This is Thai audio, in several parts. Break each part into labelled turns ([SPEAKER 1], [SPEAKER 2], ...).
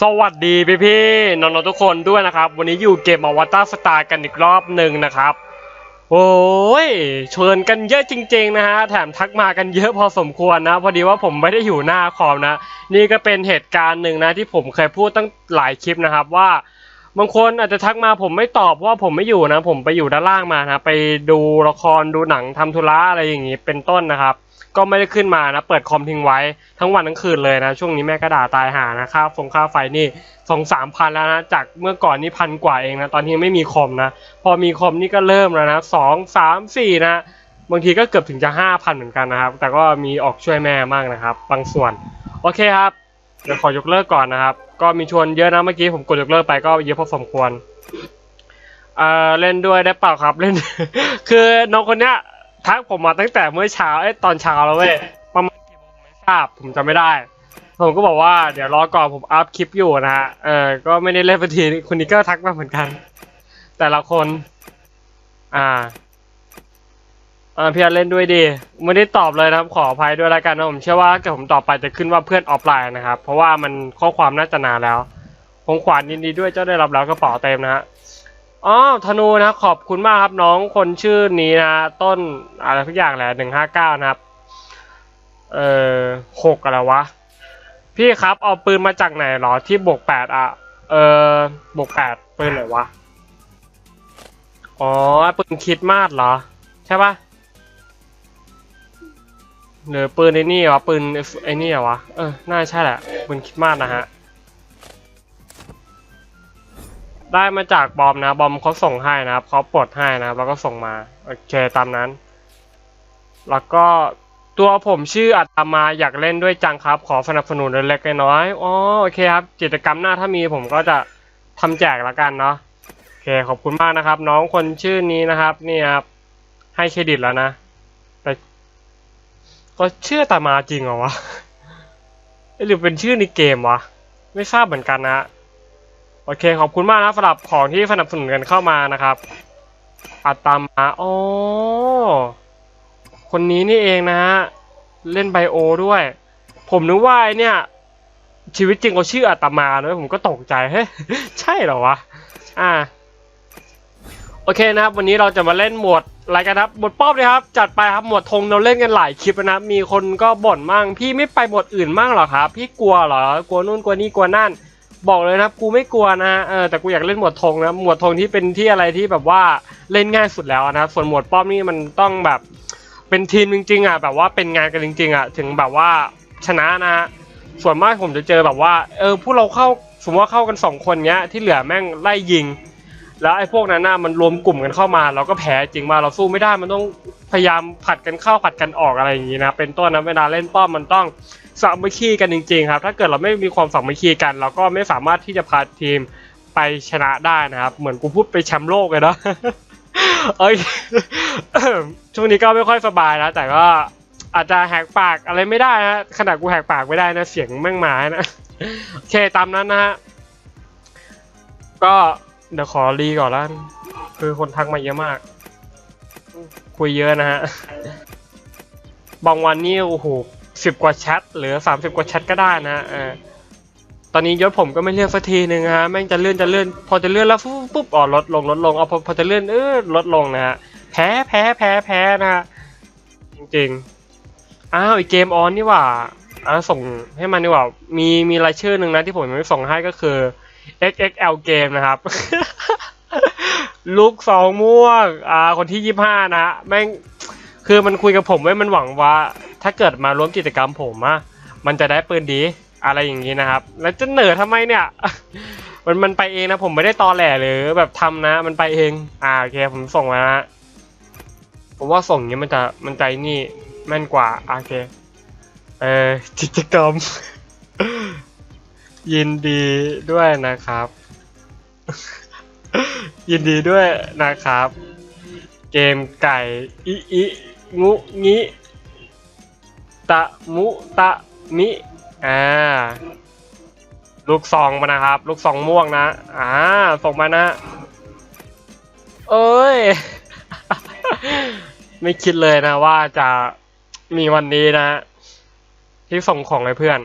[SPEAKER 1] สวัสดีพี่พี่น้องๆทุกคนด้วยนะครับ วันนี้อยู่เกมอวตารสตาร์กันอีกรอบหนึ่งนะครับ โอ้ยเชิญกันเยอะจริง ๆ นะฮะแถมทักมากันเยอะพอสมควรนะ พอดีว่าผมไม่ได้อยู่หน้าคอมนะ นี่ก็เป็นเหตุการณ์หนึ่งนะที่ผมเคยพูดตั้งหลายคลิปนะครับว่า บางคนอาจจะทักมาผมไม่ตอบเพราะว่าผมไม่อยู่นะ ผมไปอยู่ด้านล่างมานะไปดูละครดูหนังทำธุระอะไรอย่างนี้เป็นต้นนะครับ ก็ไม่ได้ขึ้นมานะ เปิดคอมทิ้งไว้ทั้งวันทั้งคืนเลยนะ ช่วงนี้แม่ก็ด่าตายหานะค่าฟงค่าไฟนี่สองสามพันแล้วนะจากเมื่อก่อนนี่พันกว่าเองนะตอนนี้ไม่มีคอมนะ พอมีคอมนี่ก็เริ่มแล้วนะสองสามสี่นะบางทีก็เกือบถึงจะห้าพันเหมือนกันนะครับ แต่ก็มีออกช่วยแม่มากนะครับ บางส่วน โอเคครับ เดี๋ยวขอยกเลิกก่อนนะครับ ก็มีชวนเยอะนะเมื่อกี้ผมกดยกเลิกไปก็เยอะพอสมควรเอ่อเล่นด้วยได้เปล่าครับเล่น คือน้องคนเนี้ยทักผมมาตั้งแต่เมื่อเช้าเอ้ยตอนเช้าแล้วเว้ยประมาณกี่โมงไม่ทราบผมจำไม่ได้ ผมก็บอกว่าเดี๋ยวรอก่อนผมอัพคลิปอยู่นะฮะเออก็ไม่ได้เล่นสักทีคนนี้ก็ทักมาเหมือนกัน แต่ละคน อ่า อ่าพี่อาร์ตเล่นด้วยดีไม่ได้ตอบเลยนะครับ ขออภัยด้วยแล้วกันนะผมเชื่อว่าเกิดผมตอบไปจะขึ้นว่าเพื่อนออฟไลน์นะครับ เพราะว่ามันข้อความน่าจะนานแล้วผมขวานยินดีด้วยเจ้าได้รับแล้วกระเป๋าเต็มนะฮะอ๋อธนูนะขอบคุณมากครับน้องคนชื่อนี้นะ ต้นอะไรทุกอย่างแหละหนึ่งห้าเก้านะครับ เอ่อหกอะไรวะ พี่ครับเอาปืนมาจากไหนเหรอที่บวกแปดอะ เออบวกแปดปืนไหนวะ อ๋อปืนคิดมาสเหรอ ใช่ปะ หรือปืนไอ้นี่วะปืนไอ้นี่วะเออน่าใช่แหละปืนคิดมากนะฮะได้มาจากบอมนะบอมเขาส่งให้นะครับเขาปลดให้นะครับแล้วก็ส่งมาโอเคตามนั้น แล้วก็ตัวผมชื่ออัตมาอยากเล่นด้วยจังครับ ขอสนับสนุนเล็กๆน้อยๆอ๋อโอเคครับกิจกรรมหน้าถ้ามีผมก็จะทำแจกละกันเนาะโอเคขอบคุณมากนะครับ น้องคนชื่อนี้นะครับนี่ครับให้เครดิตแล้วนะ ก็ชื่อตามาจริงเหรอวะหรือเป็นชื่อในเกมวะ ไม่ทราบเหมือนกันนะ โอเคขอบคุณมากนะสำหรับของที่สนับสนุนกันเข้ามานะครับอัตามาอ๋อคนนี้นี่เองนะฮะ เล่นไบโอด้วย ผมนึกว่าไอเนี่ย ชีวิตจริงเขาชื่ออัตมาเลยผมก็ตกใจเฮ้ยใช่เหรอวะ อ่า โอเคนะครับ วันนี้เราจะมาเล่นหมวด อะไรกันครับหมวดป้อมเลยครับ จัดไปครับหมวดธงเราเล่นกันหลายคลิปนะมีคนก็บ่นมั่งพี่ไม่ไปหมวดอื่นมั่งเหรอครับ พี่กลัวเหรอกลัวนู่นกลัวนี่กลัวนั่น บอกเลยนะครับกูไม่กลัวนะเออแต่กูอยากเล่นหมวดธงนะหมวดธงที่เป็นที่อะไรที่แบบว่าเล่นง่ายสุดแล้วนะครับส่วนหมวดป้อมนี่มันต้องแบบเป็นทีมจริงๆอะแบบว่าเป็นงานกันจริง ๆอะถึงแบบว่าชนะนะฮะส่วนมากผมจะเจอแบบว่าเออพวกเราเข้าสมมติว่าเข้ากันสองคนเนี้ยที่เหลือแม่งไล่ยิง แล้วไอ้พวกนั้นน่ะมันรวมกลุ่มกันเข้ามา เราก็แพ้จริงมาเราสู้ไม่ได้มันต้องพยายามผัดกันเข้าผัดกันออกอะไรอย่างนี้นะเป็นต้นนะเวลาเล่นป้อมมันต้องสามัคคีกันจริงๆครับ ถ้าเกิดเราไม่มีความสามัคคีกัน เราก็ไม่สามารถที่จะพาทีมไปชนะได้นะครับ เหมือนกูพูดไปแชมป์โลกเลยเนาะเอ้ยช่วงนี้ก็ไม่ค่อยสบายนะแต่ก็อาจจะแหกปากอะไรไม่ได้นะขนาดกูแหกปากไม่ได้นะเสียงแม่งหมานะโอเคตามนั้นนะฮะก็ เดี๋ยวขอรีก่อนล้วกันคือคนทักมาเยอะมาก คุยเยอะนะฮะ บางวันนี่โอ้โหสิบกว่าแชทหรือสามสิบกว่าแชทก็ได้นะเออตอนนี้ยศผมก็ไม่เลื่อนสักทีหนึ่งฮะแม่งจะเลื่อนจะเลื่อนพอจะเลื่อนแล้วปุ๊บปุ๊บอ๋อลดลงลดลงเอาพอพอจะเลื่อนเออลดลงนะฮะแพ้แพ้แพ้แพ้นะฮะจริงๆอ้าวอีกเกมออนนี่ว่าอ่าส่งให้มันดีกว่ามีมีรายชื่อหนึ่งนะที่ผมไม่ส่งให้ก็คือ XXL เกมนะครับ ลูกสองม่วง อ่า คนที่ยี่ห้านะแม่ง คือมันคุยกับผมไว้มันหวังว่า ถ้าเกิดมาร่วมกิจกรรมผมอะมันจะได้ปืนดี อะไรอย่างนี้นะครับ แล้วจะเหนือทำไมเนี่ย มันมันไปเองนะ ผมไม่ได้ตอแหลหรือแบบทำนะ มันไปเอง อ่าโอเคผมส่งมานะผมว่าส่งอย่างนี้ยมันจะมันใจนี่แม่นกว่าอะโอเค เออกิจกรรม ยินดีด้วยนะครับ ยินดีด้วยนะครับ เกมไก่อิอิงูงิตะมุตะมิอ่าลูกซองมานะครับ ลูกซองม่วงนะอ่าส่งมานะ เอ้ย ไม่คิดเลยนะว่าจะมีวันนี้นะ ที่ส่งของให้เพื่อน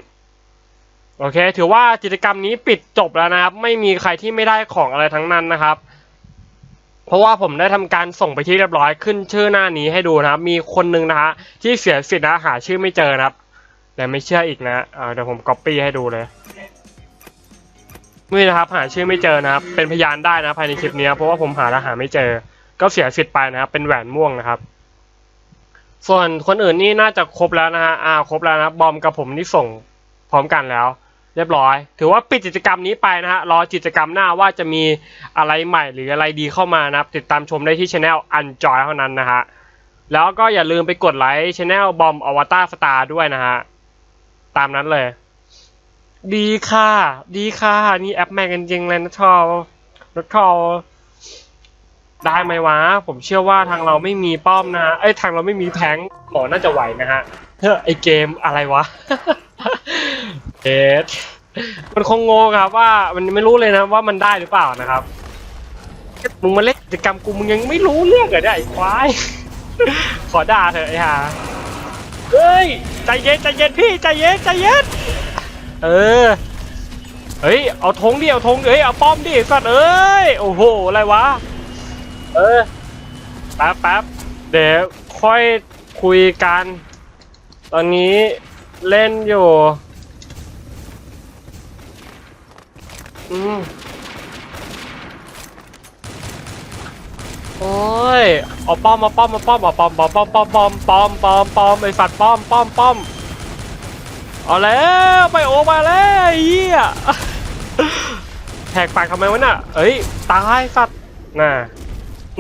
[SPEAKER 1] โอเค ถือว่ากิจกรรมนี้ปิดจบแล้วนะครับ ไม่มีใครที่ไม่ได้ของอะไรทั้งนั้นนะครับ เพราะว่าผมได้ทำการส่งไปที่เรียบร้อยขึ้นชื่อหน้านี้ให้ดูนะครับ มีคนหนึงนะฮะที่เสียสิทธิ์นะหาชื่อไม่เจอนะครับ แต่ไม่เชื่ออีกนะเดี๋ยวผมก๊อปปี้ให้ดูเลยนี่นะครับ หาชื่อไม่เจอนะครับ เป็นพยานได้นะภายในคลิปนี้เพราะว่าผมหาแล้วหาไม่เจอ ก็เสียสิทธิ์ไปนะครับ เป็นแหวนม่วงนะครับส่วนคนอื่นนี่น่าจะครบแล้วนะฮะอ่าครบแล้วนะบอมกับผมนี่ส่งพร้อมกันแล้ว เรียบร้อย ถือว่าปิดกิจกรรมนี้ไปนะฮะรอกิจกรรมหน้าว่าจะมีอะไรใหม่หรืออะไรดีเข้ามานะครับ ติดตามชมได้ที่ช anel Unjoy เท่านั้นนะฮะแล้วก็อย่าลืมไปกดไลค์ช anel บอมอวตารสตาร์ด้วยนะฮะตามนั้นเลย ดีค่ะ ดีค่ะ นี่แอปแม่งกันจริงเลยนะชอบนะชอบได้ไหมวะ ผมเชื่อว่าทางเราไม่มีป้อมนะฮะเอ้ยทางเราไม่มีแทงหมอน่าจะไหวนะฮะเฮ้ยไอเกมอะไรวะ เอ็ดมันคงงงครับว่ามันไม่รู้เลยนะว่ามันได้หรือเปล่านะครับมึงมาเล่นกิจกรรมกูมึงยังไม่รู้เรื่องเหรอเนี่ยไอ้ควาย ขอด่าเถอะไอ้ห่าเฮ้ยใจเย็นใจเย็นพี่ใจเย็นใจเย็นเออเฮ้ยเอาธงดิเอาธงเฮ้ยเอาป้อมดิสัตว์เอ้ยโอ้โหอะไรวะเออแป๊บแป๊บเดี๋ยวค่อยคุยกัน ตอนนี้เล่นอยู่ อืมโอ้ยเอาป้อมมาป้อมมาป้อมเอาป้อมป้อมป้อมป้อมป้อมป้อมป้อมป้อมไอสัตว์ป้อมป้อมป้อมเอาแล้วไปโอมาแล้วไอ้เหี้ยแหกปากทำไมวะน่ะเอ้ยตายสัตว์น่ะ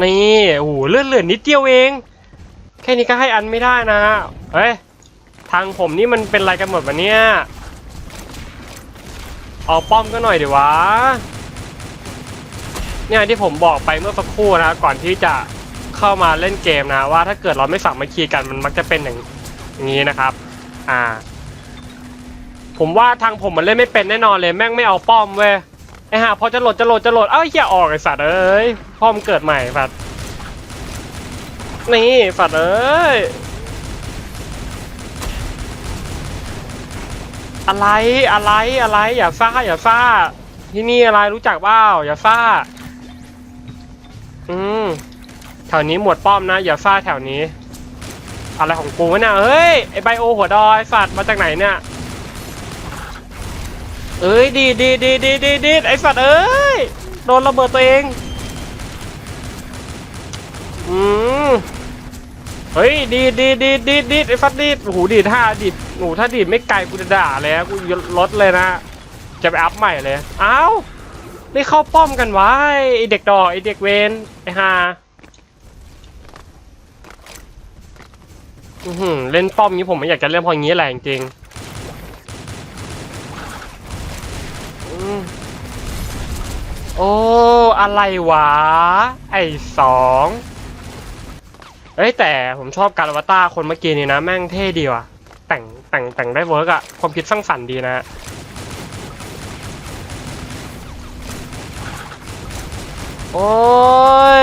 [SPEAKER 1] นี่โอ้โหเลื่อนเหลือนิดเดียวเอง แค่นี้ก็ให้อันไม่ได้นะเฮ้ยทางผมนี่มันเป็นอะไรกันหมดวะเนี่ย เอาป้อมก็หน่อยดิวะ เนี่ยที่ผมบอกไปเมื่อสักครู่นะ ก่อนที่จะเข้ามาเล่นเกมนะ ว่าถ้าเกิดเราไม่สามัคคีกันมันมักจะเป็นอย่างนี้นะครับ อ่า ผมว่าทางผมมันเล่นไม่เป็นแน่นอนเลยแม่งไม่เอาป้อมเว้ยไอ้ห่าพอจะโหลดจะโหลดจะโหลดเอ้าเฮียออกไอ้สัตว์เอ้ยป้อมเกิดใหม่สัตว์นี่สัตว์เอ้ย อะไรอะไรอะไร อย่าซ่าอย่าซ่าที่นี่อะไรรู้จักเปล่าอย่าซ่า อืมแถวนี้หมวดป้อมนะ อย่าซ่าแถวนี้ อะไรของกูวะเนี่ยเฮ้ยไอไบโอหัวดอยสัตว์มาจากไหนเนี่ยเอ้ยดีดีดีดีดีดีไอสัตว์เอ้ยโดนระเบิดตัวเอง อืม เฮ้ยดีดดีดดีดดีดดีดไอ้ฟัดดีดโอ้โหดีดท่าดีดโอ้โหถ้าดีดไม่ไกลกูจะด่าเลยนะกูลดเลยนะ จะไปอัพใหม่เลยอ้าวไม่เข้าป้อมกันวะไอเด็กดอกไอเด็กเวนไอฮาอือหือเล่นป้อมนี้ผมไม่อยากจะเล่นพออย่างนี้แหละจริงอืมโอ้ อะไรวะ ไอสอง อ้ยแต่ผมชอบการอวตารคนเมื่อกี้นี่นะ แม่งเท่ดีว่ะ แต่งแต่งแต่งได้เวิร์กอะความคิดสร้างสรรค์ดีนะ โอ้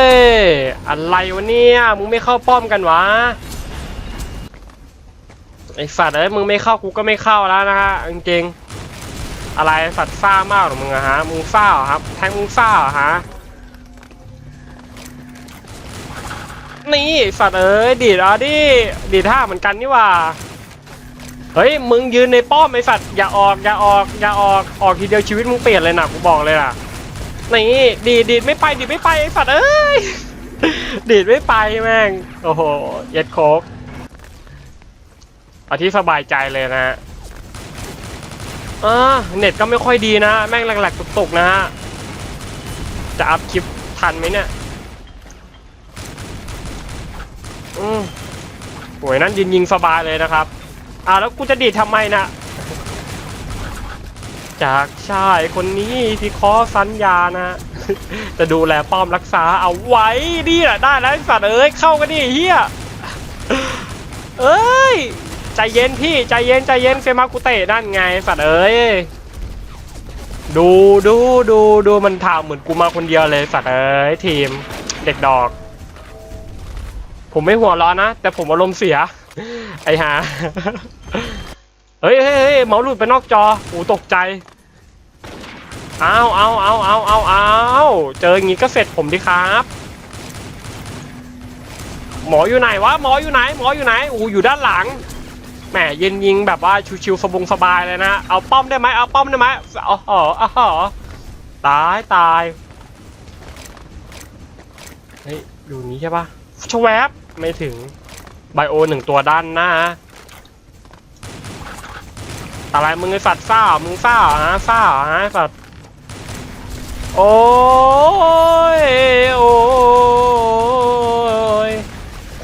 [SPEAKER 1] ย อะไรวะเนี่ย มึงไม่เข้าป้อมกันวะ ไอสัตว์เอ้ยมึงไม่เข้ากูก็ไม่เข้าแล้วนะฮะจริงๆอะไรสัตว์ซ่ามากหรอมึงอะฮะ มึงซ่าเหรอครับ แทงมึงซ่าเหรอฮะ นี่สัตว์เอ้ยดีดอะดิดีดท่าเหมือนกันนี่ว่า เฮ้ยมึงยืนในป้อมไอสัตว์อย่าออกอย่าออกอย่าออกออกทีเดียวชีวิตมึงเปลี่ยนเลยนะกูบอกเลยนะนี่ดีดดีดไม่ไปดีดไม่ไปไอสัตว์เอ้ยดีดไม่ไปแม่งโอ้โหเย็ดโคกเอาที่สบายใจเลยนะอ่าเน็ตก็ไม่ค่อยดีนะ แม่งหลักๆตุกๆนะฮะจะอัพคลิปทันไหมเนี่ย อืมโวยนั่นยิงยิงสบายเลยนะครับ อ่าแล้วกูจะดีดทำไมนะจากชายคนนี้ที่ขอสัญญานะ จะดูแลป้อมรักษาเอาไว้ดีแหละได้แล้วไอ้สัตว์เอ้ยเข้ากันดิเฮียเอ้ยใจเย็นพี่ใจเย็นใจเย็นเฟมากุเตะนั่นไงสัตว์เอ้ยดูดูดูดูมันถามเหมือนกูมาคนเดียวเลยสัตว์เอ้ยทีม เด็กดอก ผมไม่หัวร้อนนะ แต่ผมอารมณ์เสีย ไอ้ห่าเฮ้ยเฮ้ยเมาส์หลุดไปนอกจอโอ้ตกใจเอาเอาเอาเอาเอาเอาเจออย่างงี้ก็เสร็จผมดิครับ หมออยู่ไหนวะหมออยู่ไหน หมออยู่ไหนอูอยู่ด้านหลังแหมเย็นยิงแบบว่าชิวๆสบงสบายเลยนะเอาป้อมได้ไหมเอาป้อมได้ไหมอ๋ออ๋ออ๋อตายตายเฮ้ยอยู่นี้ใช่ปะ ชวบไม่ถึงไบโอหนึ่งตัวด้านหน้า อะไรมึงไอสัตว์ซ่า มึงซ่าฮะซ่าอฮะสัตว์โอ้ยโอ้ย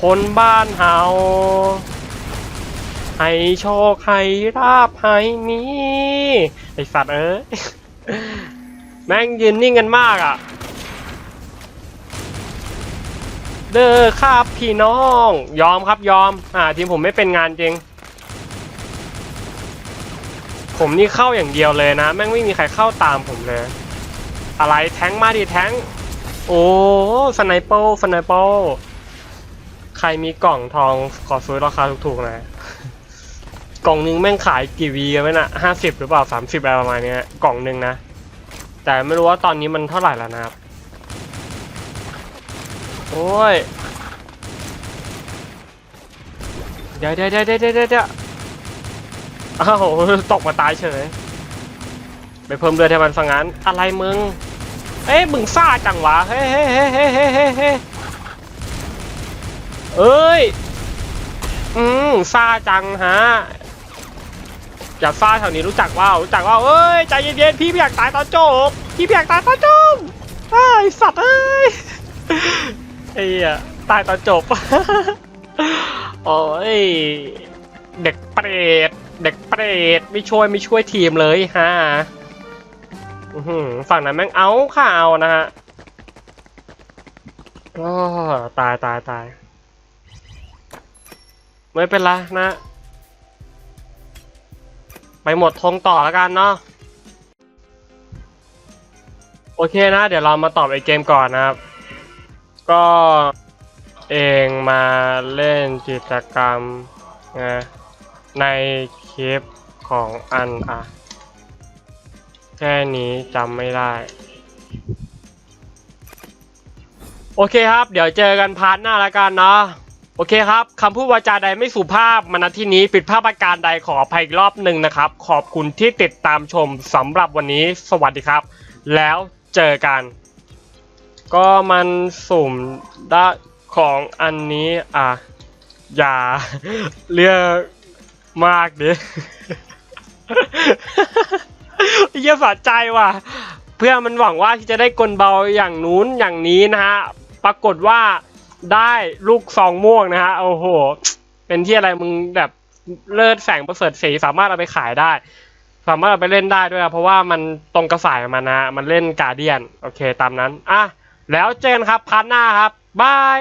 [SPEAKER 1] คนบ้านเฮาให้โชคให้ราบให้มีไอสัตว์เอ้ยแม่งยืนนิ่งกันมากอะ เด้อครับพี่น้อง ยอมครับยอม อ่าทีมผมไม่เป็นงานจริง ผมนี่เข้าอย่างเดียวเลยนะ แม่งไม่มีใครเข้าตามผมเลย อะไรแทงมาดิแทงโอ้สไนเปอร์สไนเปอร์ใครมีกล่องทองขอซื้อราคาถูกๆหนะกล่องหนึงแม่งขายกี่วีกันไหมน่ะห้าสิบหรือเปล่าสามสิบอะไรประมาณนี้กล่องหนึงนะ แต่ไม่รู้ว่าตอนนี้มันเท่าไหร่แล้วนะครับ โอ้ย เดี๋ยวเดี๋ยวเดี๋ยวเดี๋ยวเดี๋ยวอ้าวตกมาตายเฉย ไปเพิ่มเลือดให้มันสังงั้น อะไรมึง เอ้ยมึงซ่าจังวะ เฮ้ยเฮ้ยเฮ้ยเฮ้ยเฮ้ยเฮ้ยเฮ้ยเอ้ย อืมซ่าจังฮะ อย่าซ่าแถวนี้รู้จักว่ารู้จักว่าเอ้ย ใจเย็นๆ พี่ไม่อยากตายตอนจบ พี่ไม่อยากตายตอนจบไอ้สัตว์เอ้ย ไอ้เหี้ยตายตอนจบ โอ้ย เด็กเปรต เด็กเปรตไม่ช่วยไม่ช่วยทีมเลยฮะฝั่งนั้นแม่งเอาข่าวนะฮะโอ้ตายตายตายไม่เป็นไรนะ ไปหมดทงต่อแล้วกันเนาะโอเคนะ เดี๋ยวเรามาตอบไอเกมก่อนนะครับ ก็เองมาเล่นกิจกรรมนะในคลิปของอันอะ แค่นี้จำไม่ได้ โอเคครับ เดี๋ยวเจอกันพาร์ทหน้าล้วกันเนาะโอเคครับคำพูดวาจาใดไม่สุภาพมาณที่นี้ผิดพลาดประการใดขออภัยอีกรอบหนึ่งนะครับ ขอบคุณที่ติดตามชมสำหรับวันนี้ สวัสดีครับ แล้วเจอกัน ก็มันสุ่มได้ของอันนี้อะ อย่าเรียกมากดิเยี่ยสะใจว่ะ เพื่อนมันหวังว่าที่จะได้กลเบาอย่างนู้นอย่างนี้นะฮะ ปรากฏว่าได้ลูกซองม่วงนะฮะ โอ้โห เป็นที่อะไรมึงแบบเลิศแสงประเสริฐสีสามารถเอาไปขายได้ สามารถเอาไปเล่นได้ด้วยนะเพราะว่ามันตรงกระสายมันนะ มันเล่นกาเดียน โอเค ตามนั้น อะ แล้วเจอกันครับพาร์ทหน้าครับบาย